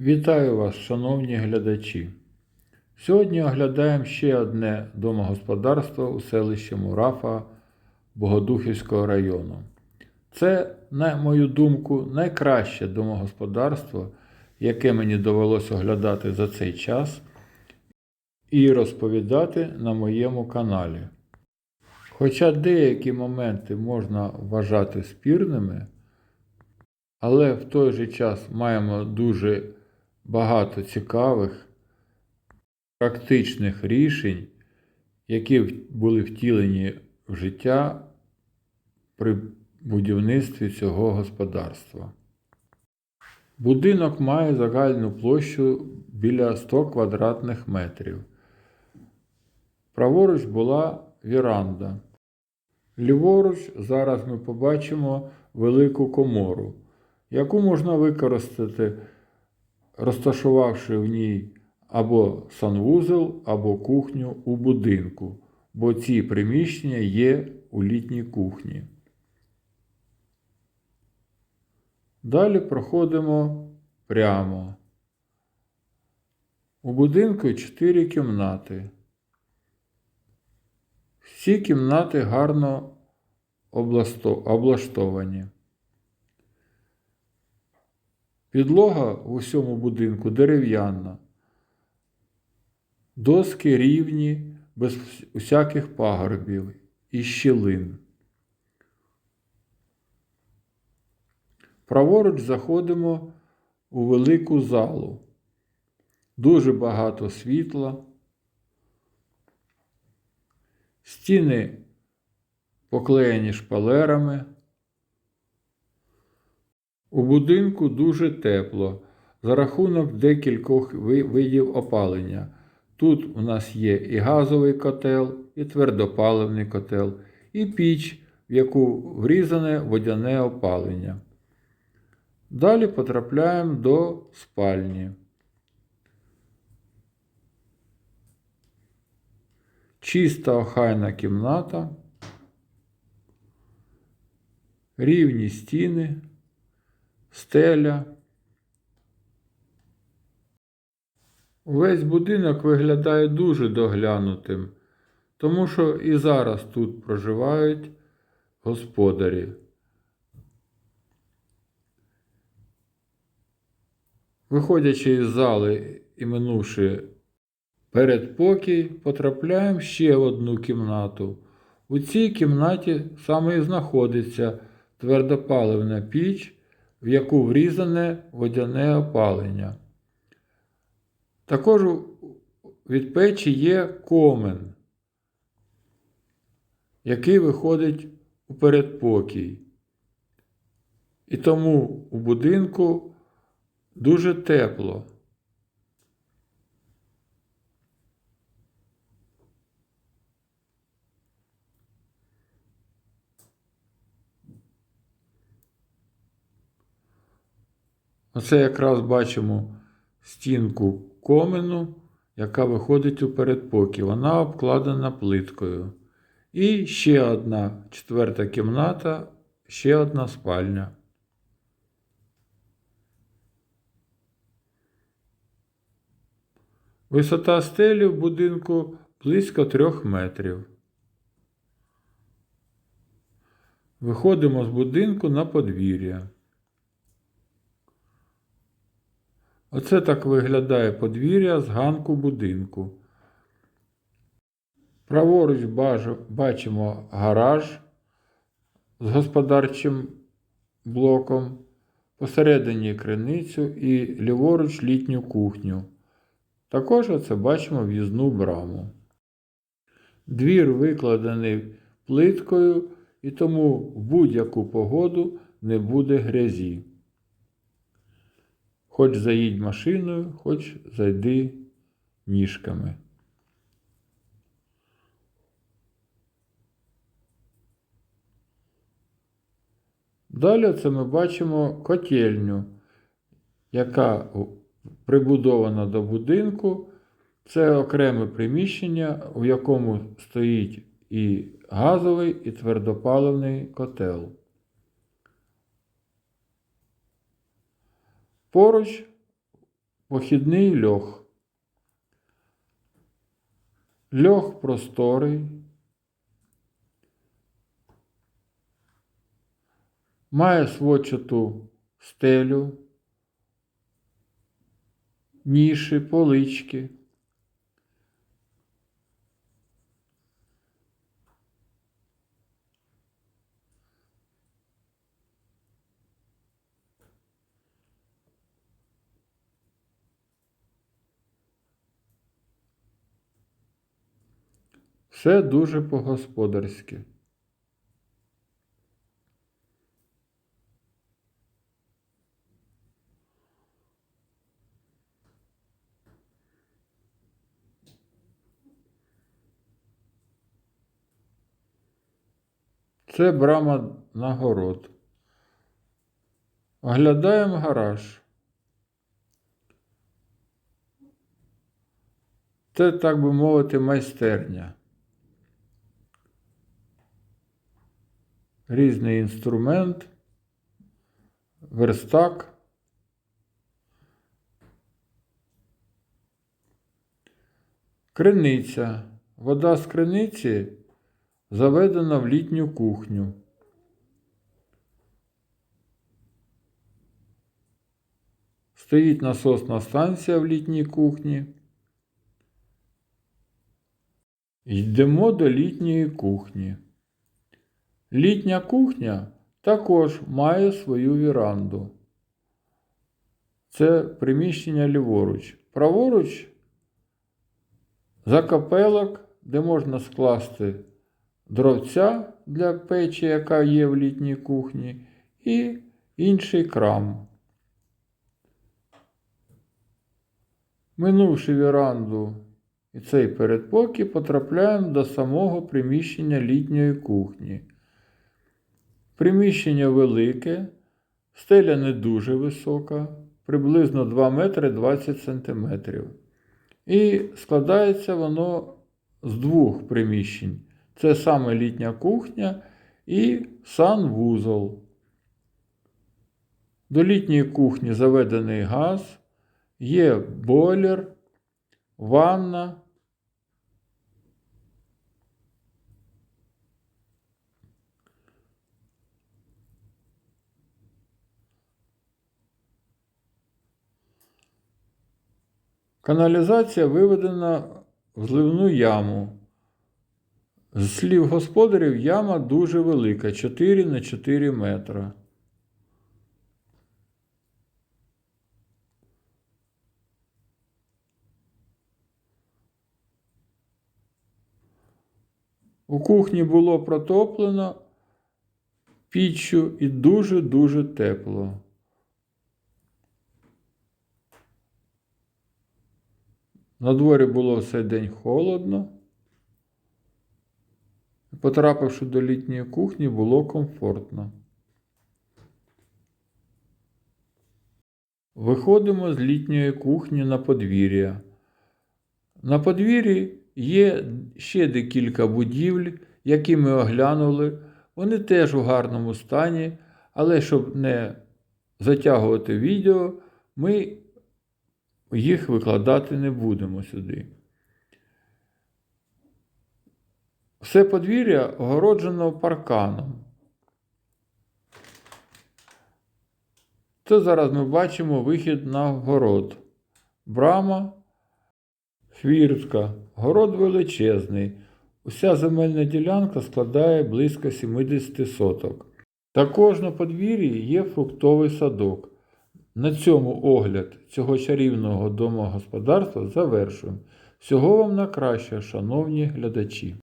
Вітаю вас, шановні глядачі. Сьогодні оглядаємо ще одне домогосподарство у селищі Мурафа Богодухівського району. Це, на мою думку, найкраще домогосподарство, яке мені довелося оглядати за цей час і розповідати на моєму каналі. Хоча деякі моменти можна вважати спірними, але в той же час маємо дуже багато цікавих, практичних рішень, які були втілені в життя при будівництві цього господарства. Будинок має загальну площу біля 100 квадратних метрів. Праворуч була віранда. Ліворуч зараз ми побачимо велику комору, яку можна використати, розташувавши в ній або санвузол, або кухню у будинку, бо ці приміщення є у літній кухні. Далі проходимо прямо. У будинку 4 кімнати. Всі кімнати гарно облаштовані. Підлога в усьому будинку дерев'яна. Доски рівні, без усяких пагорбів і щілин. Праворуч заходимо у велику залу. Дуже багато світла. Стіни поклеєні шпалерами. У будинку дуже тепло за рахунок декількох видів опалення. Тут у нас є і газовий котел, і твердопаливний котел, і піч, в яку врізане водяне опалення. Далі потрапляємо до спальні. Чиста охайна кімната, рівні стіни, стеля. Увесь будинок виглядає дуже доглянутим, тому що і зараз тут проживають господарі. Виходячи із зали і минувши передпокій, потрапляємо ще в одну кімнату. У цій кімнаті саме і знаходиться твердопаливна піч, в яку врізане водяне опалення. Також від печі є комен, який виходить у передпокій. І тому у будинку дуже тепло. Оце якраз бачимо стінку комену, яка виходить у передпокій. Вона обкладена плиткою. І ще одна четверта кімната, ще одна спальня. Висота стелі в будинку близько трьох метрів. Виходимо з будинку на подвір'я. Оце так виглядає подвір'я з ганку будинку. Праворуч бачимо гараж з господарчим блоком, посередині криницю і ліворуч літню кухню. Також оце бачимо в'їзну браму. Двір викладений плиткою, і тому в будь-яку погоду не буде грязі. Хоч заїдь машиною, хоч зайди ніжками. Далі це ми бачимо котельню, яка прибудована до будинку. Це окреме приміщення, у якому стоїть і газовий, і твердопаливний котел. Поруч похідний льох. Льох просторий. Має сводчату стелю, ніші, полички. Все дуже по-господарськи. Це брама на город. Оглядаємо гараж. Це, так би мовити, майстерня. Різний інструмент, верстак. Криниця. Вода з криниці заведена в літню кухню. Стоїть насосна станція в літній кухні. Йдемо до літньої кухні. Літня кухня також має свою віранду. Це приміщення ліворуч. Праворуч закапелок, де можна скласти дровця для печі, яка є в літній кухні, і інший крам. Минувши віранду і цей передпокій, потрапляємо до самого приміщення літньої кухні. Приміщення велике, стеля не дуже висока, приблизно 2 метри 20 сантиметрів. І складається воно з двох приміщень. Це саме літня кухня і санвузол. До літньої кухні заведений газ, є бойлер, ванна. Каналізація виведена в зливну яму. З слів господарів, яма дуже велика 4 на 4 метра. У кухні було протоплено піччю і дуже-дуже тепло. На дворі було все день холодно. Потрапивши до літньої кухні, було комфортно. Виходимо з літньої кухні на подвір'я. На подвір'ї є ще декілька будівель, які ми оглянули. Вони теж у гарному стані, але щоб не затягувати відео, ми їх викладати не будемо сюди. Все подвір'я огороджено парканом. Це зараз ми бачимо вихід на город. Брама, хвіртка, город величезний. Уся земельна ділянка складає близько 70 соток. Також на подвір'ї є фруктовий садок. На цьому огляд цього чарівного домогосподарства завершуємо. Всього вам на краще, шановні глядачі!